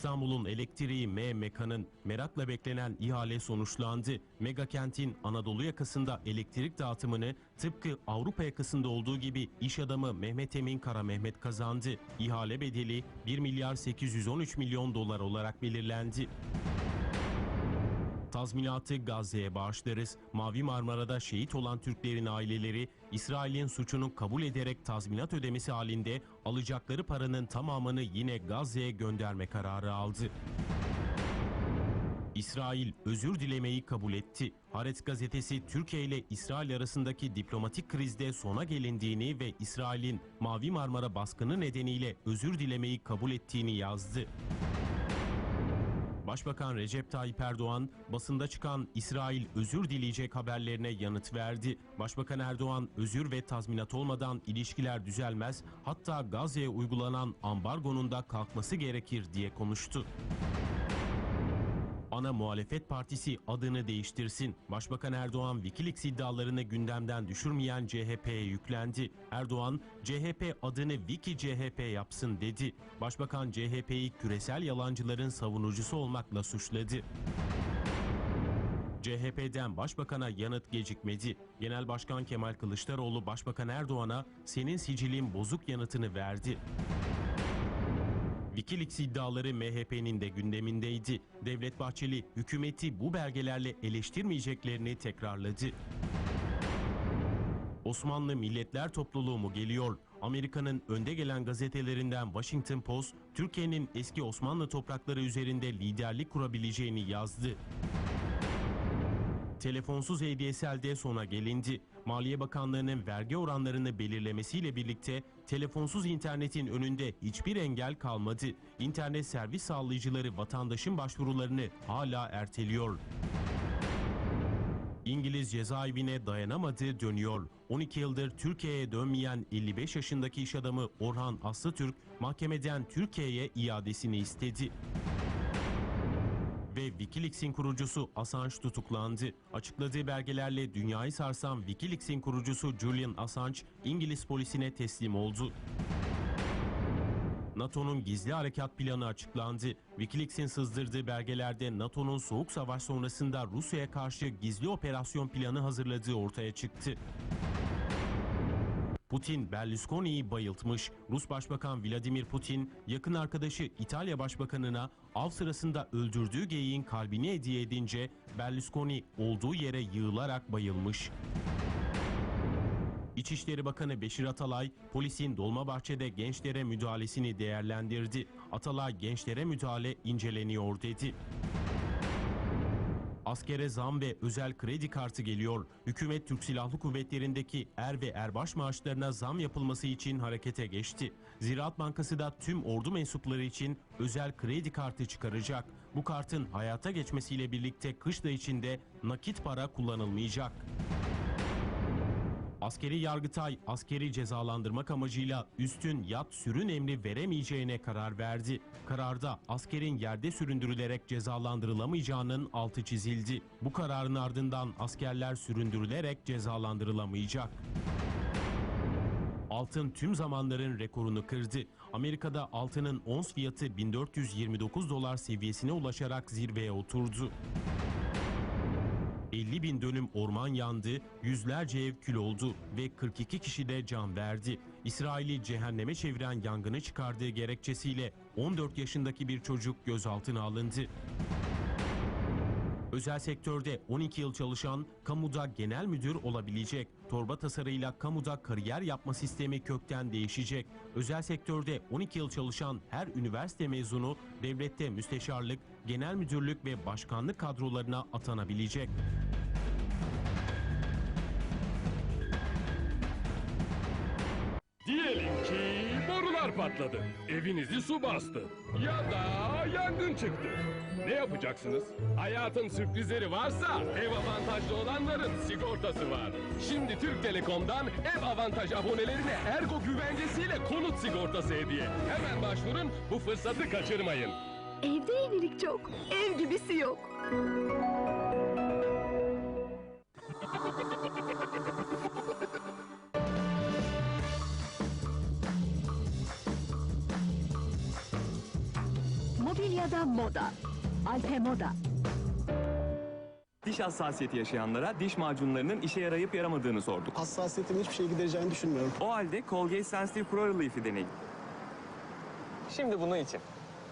İstanbul'un elektriği M Meka'nın merakla beklenen ihale sonuçlandı. Mega kentin Anadolu yakasında elektrik dağıtımını tıpkı Avrupa yakasında olduğu gibi iş adamı Mehmet Emin Kara Mehmet kazandı. İhale bedeli 1 milyar 813 milyon dolar olarak belirlendi. Tazminatı Gazze'ye bağışlarız. Mavi Marmara'da şehit olan Türklerin aileleri İsrail'in suçunu kabul ederek tazminat ödemesi halinde alacakları paranın tamamını yine Gazze'ye gönderme kararı aldı. İsrail özür dilemeyi kabul etti. Haaretz gazetesi Türkiye ile İsrail arasındaki diplomatik krizde sona gelindiğini ve İsrail'in Mavi Marmara baskını nedeniyle özür dilemeyi kabul ettiğini yazdı. Başbakan Recep Tayyip Erdoğan basında çıkan İsrail özür dileyecek haberlerine yanıt verdi. Başbakan Erdoğan özür ve tazminat olmadan ilişkiler düzelmez hatta Gazze'ye uygulanan ambargonun da kalkması gerekir diye konuştu. Ana muhalefet partisi adını değiştirsin. Başbakan Erdoğan Wikileaks iddialarını gündemden düşürmeyen CHP'ye yüklendi. Erdoğan CHP adını Wiki CHP yapsın dedi. Başbakan CHP'yi küresel yalancıların savunucusu olmakla suçladı. CHP'den başbakana yanıt gecikmedi. Genel Başkan Kemal Kılıçdaroğlu Başbakan Erdoğan'a senin sicilin bozuk yanıtını verdi. Wikileaks iddiaları MHP'nin de gündemindeydi. Devlet Bahçeli hükümeti bu belgelerle eleştirmeyeceklerini tekrarladı. Osmanlı Milletler Topluluğu mu geliyor? Amerika'nın önde gelen gazetelerinden Washington Post, Türkiye'nin eski Osmanlı toprakları üzerinde liderlik kurabileceğini yazdı. Telefonsuz HDSL'de sona gelindi. Maliye Bakanlığı'nın vergi oranlarını belirlemesiyle birlikte telefonsuz internetin önünde hiçbir engel kalmadı. İnternet servis sağlayıcıları vatandaşın başvurularını hala erteliyor. İngiliz cezaevine dayanamadı dönüyor. 12 yıldır Türkiye'ye dönmeyen 55 yaşındaki iş adamı Orhan Aslıtürk mahkemeden Türkiye'ye iadesini istedi ve Wikileaks'in kurucusu Assange tutuklandı. Açıkladığı belgelerle dünyayı sarsan Wikileaks'in kurucusu Julian Assange İngiliz polisine teslim oldu. NATO'nun gizli harekat planı açıklandı. Wikileaks'in sızdırdığı belgelerde NATO'nun soğuk savaş sonrasında Rusya'ya karşı gizli operasyon planı hazırladığı ortaya çıktı. Putin Berlusconi'yi bayıltmış. Rus Başbakan Vladimir Putin yakın arkadaşı İtalya Başbakanına av sırasında öldürdüğü geyiğin kalbini hediye edince Berlusconi olduğu yere yığılarak bayılmış. İçişleri Bakanı Beşir Atalay, polisin Dolmabahçe'de gençlere müdahalesini değerlendirdi. Atalay gençlere müdahale inceleniyor dedi. Askere zam ve özel kredi kartı geliyor. Hükümet Türk Silahlı Kuvvetleri'ndeki er ve erbaş maaşlarına zam yapılması için harekete geçti. Ziraat Bankası da tüm ordu mensupları için özel kredi kartı çıkaracak. Bu kartın hayata geçmesiyle birlikte kışla içinde nakit para kullanılmayacak. Askeri Yargıtay askeri cezalandırmak amacıyla üstün yat sürün emri veremeyeceğine karar verdi. Kararda askerin yerde süründürülerek cezalandırılamayacağının altı çizildi. Bu kararın ardından askerler süründürülerek cezalandırılamayacak. Altın tüm zamanların rekorunu kırdı. Amerika'da altının ons fiyatı 1429 dolar seviyesine ulaşarak zirveye oturdu. 50 bin dönüm orman yandı, yüzlerce ev kül oldu ve 42 kişi de can verdi. İsrail'i cehenneme çeviren yangını çıkardığı gerekçesiyle 14 yaşındaki bir çocuk gözaltına alındı. Özel sektörde 12 yıl çalışan kamuda genel müdür olabilecek. Torba tasarıyla kamuda kariyer yapma sistemi kökten değişecek. Özel sektörde 12 yıl çalışan her üniversite mezunu devlette müsteşarlık, genel müdürlük ve başkanlık kadrolarına atanabilecek. Borular patladı. Evinizi su bastı. Ya da yangın çıktı. Ne yapacaksınız? Hayatın sürprizleri varsa ev avantajlı olanların sigortası var. Şimdi Türk Telekom'dan ev avantaj abonelerine Ergo güvencesiyle konut sigortası hediye. Hemen başvurun bu fırsatı kaçırmayın. Evde yenilik çok. Ev gibisi yok. Moda. Alpe Moda. Diş hassasiyeti yaşayanlara diş macunlarının işe yarayıp yaramadığını sorduk. Hassasiyetimin hiçbir şey gidereceğini düşünmüyorum. O halde Colgate Sensitive Pro Relief'i deneyin. Şimdi bunu için.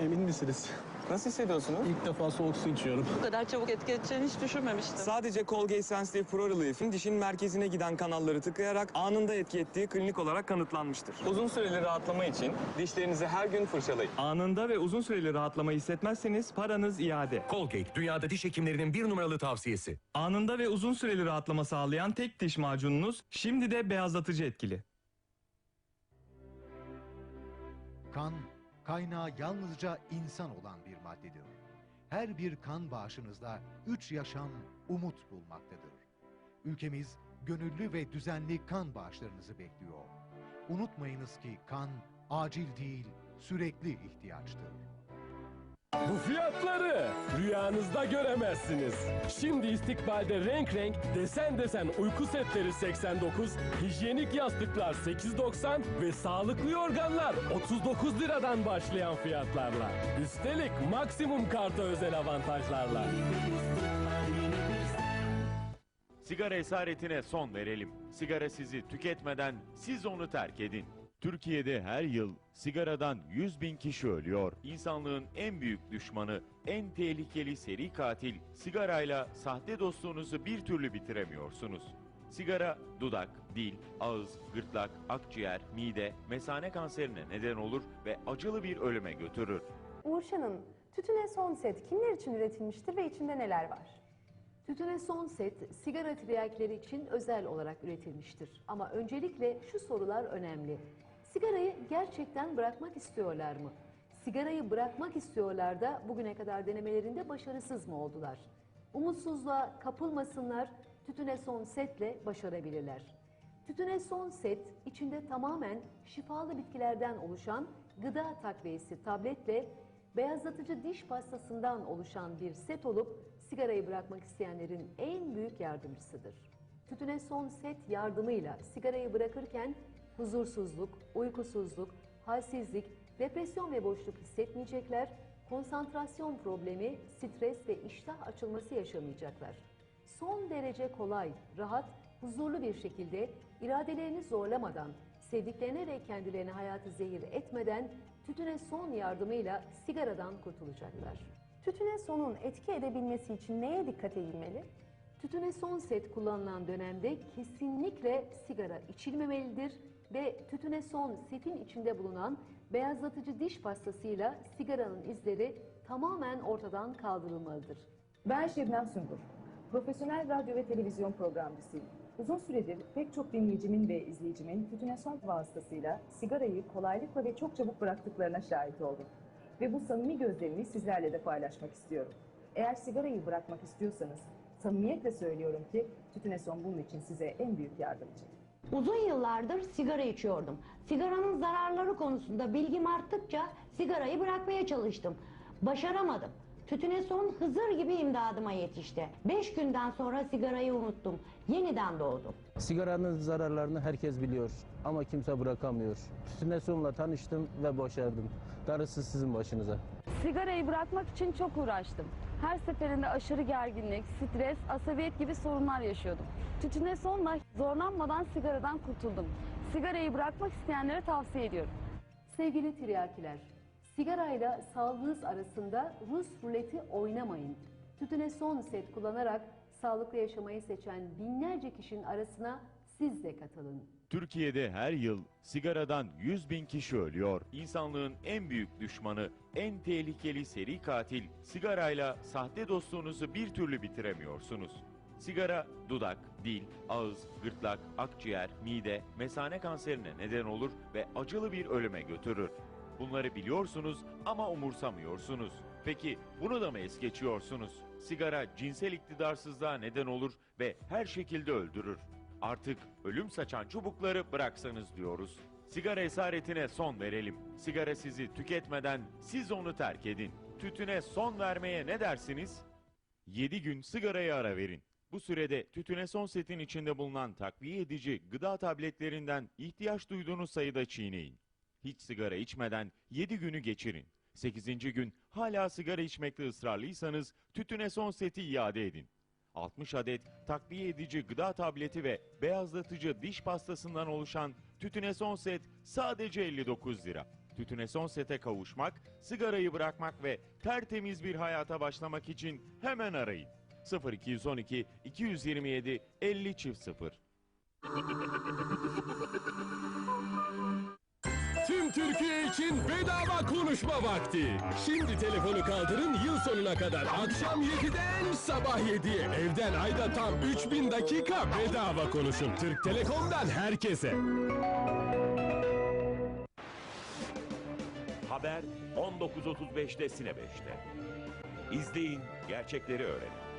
Emin misiniz? Nasıl hissediyorsunuz? İlk defa soğuk su içiyorum. Bu kadar çabuk etki edeceğini hiç düşünmemiştim. Sadece Colgate Sensitive Pro Relief'in dişin merkezine giden kanalları tıkayarak anında etki ettiği klinik olarak kanıtlanmıştır. Uzun süreli rahatlama için dişlerinizi her gün fırçalayın. Anında ve uzun süreli rahatlama hissetmezseniz paranız iade. Colgate dünyada diş hekimlerinin bir numaralı tavsiyesi. Anında ve uzun süreli rahatlama sağlayan tek diş macununuz şimdi de beyazlatıcı etkili. Kan, kaynağı yalnızca insan olan bir maddedir. Her bir kan bağışınızda üç yaşam umut bulmaktadır. Ülkemiz gönüllü ve düzenli kan bağışlarınızı bekliyor. Unutmayınız ki kan acil değil, sürekli ihtiyaçtır. Bu fiyatları rüyanızda göremezsiniz. Şimdi istikbalde renk renk, desen desen uyku setleri 89, hijyenik yastıklar 8.90 ve sağlıklı yorganlar 39 liradan başlayan fiyatlarla. Üstelik maksimum karta özel avantajlarla. Sigara esaretine son verelim. Sigara sizi tüketmeden siz onu terk edin. Türkiye'de her yıl sigaradan 100 bin kişi ölüyor. İnsanlığın en büyük düşmanı, en tehlikeli seri katil sigarayla sahte dostluğunuzu bir türlü bitiremiyorsunuz. Sigara dudak, dil, ağız, gırtlak, akciğer, mide, mesane kanserine neden olur ve acılı bir ölüme götürür. Uğurşan'ın tütüne son set kimler için üretilmiştir ve içinde neler var? Tütüne son set sigara tiryakleri için özel olarak üretilmiştir. Ama öncelikle şu sorular önemli. Sigarayı gerçekten bırakmak istiyorlar mı? Sigarayı bırakmak istiyorlar da bugüne kadar denemelerinde başarısız mı oldular? Umutsuzluğa kapılmasınlar, tütüne son setle başarabilirler. Tütüne son set içinde tamamen şifalı bitkilerden oluşan gıda takviyesi tabletle beyazlatıcı diş pastasından oluşan bir set olup sigarayı bırakmak isteyenlerin en büyük yardımcısıdır. Tütüne son set yardımıyla sigarayı bırakırken huzursuzluk, uykusuzluk, halsizlik, depresyon ve boşluk hissetmeyecekler, konsantrasyon problemi, stres ve iştah açılması yaşamayacaklar. Son derece kolay, rahat, huzurlu bir şekilde iradelerini zorlamadan, sevdiklerine ve kendilerine hayatı zehir etmeden tütüne son yardımıyla sigaradan kurtulacaklar. Tütüne sonun etki edebilmesi için neye dikkat edilmeli? Tütüne son set kullanılan dönemde kesinlikle sigara içilmemelidir ve tütüne son setin içinde bulunan beyazlatıcı diş pastasıyla sigaranın izleri tamamen ortadan kaldırılmalıdır. Ben Şebnem Sungur. Profesyonel radyo ve televizyon programcısıyım. Uzun süredir pek çok dinleyicimin ve izleyicimin tütüne son vasıtasıyla sigarayı kolaylıkla ve çok çabuk bıraktıklarına şahit oldum. Ve bu samimi gözlemimi sizlerle de paylaşmak istiyorum. Eğer sigarayı bırakmak istiyorsanız samimiyetle söylüyorum ki tütüne son bunun için size en büyük yardımcı. Uzun yıllardır sigara içiyordum. Sigaranın zararları konusunda bilgim arttıkça sigarayı bırakmaya çalıştım. Başaramadım. Tütüne son Hızır gibi imdadıma yetişti. Beş günden sonra sigarayı unuttum. Yeniden doğdum. Sigaranın zararlarını herkes biliyor ama kimse bırakamıyor. Tütüne sonla tanıştım ve başardım. Darısı sizin başınıza. Sigarayı bırakmak için çok uğraştım. Her seferinde aşırı gerginlik, stres, asabiyet gibi sorunlar yaşıyordum. Tütüne sonla zorlanmadan sigaradan kurtuldum. Sigarayı bırakmak isteyenlere tavsiye ediyorum. Sevgili tiryakiler, sigarayla sağlığınız arasında Rus ruleti oynamayın. Tütüne son set kullanarak sağlıklı yaşamayı seçen binlerce kişinin arasına siz de katılın. Türkiye'de her yıl sigaradan 100 bin kişi ölüyor. İnsanlığın en büyük düşmanı, en tehlikeli seri katil sigarayla sahte dostluğunuzu bir türlü bitiremiyorsunuz. Sigara dudak, dil, ağız, gırtlak, akciğer, mide, mesane kanserine neden olur ve acılı bir ölüme götürür. Bunları biliyorsunuz ama umursamıyorsunuz. Peki bunu da mı es geçiyorsunuz? Sigara cinsel iktidarsızlığa neden olur ve her şekilde öldürür. Artık ölüm saçan çubukları bıraksanız diyoruz. Sigara esaretine son verelim. Sigara sizi tüketmeden siz onu terk edin. Tütüne son vermeye ne dersiniz? 7 gün sigaraya ara verin. Bu sürede tütüne son setin içinde bulunan takviye edici gıda tabletlerinden ihtiyaç duyduğunuz sayıda çiğneyin. Hiç sigara içmeden 7 günü geçirin. 8. gün hala sigara içmekte ısrarlıysanız tütüne son seti iade edin. 60 adet takviye edici gıda tableti ve beyazlatıcı diş pastasından oluşan tütüne son set sadece 59 lira. Tütüne son sete kavuşmak, sigarayı bırakmak ve tertemiz bir hayata başlamak için hemen arayın. 0212 227 50 çift 0 Türkiye için bedava konuşma vakti. Şimdi telefonu kaldırın yıl sonuna kadar akşam 7'den sabah 7'ye evden ayda tam 3000 dakika bedava konuşun. Türk Telekom'dan herkese. Haber 19.35'te Sine 5'te. İzleyin, gerçekleri öğrenin.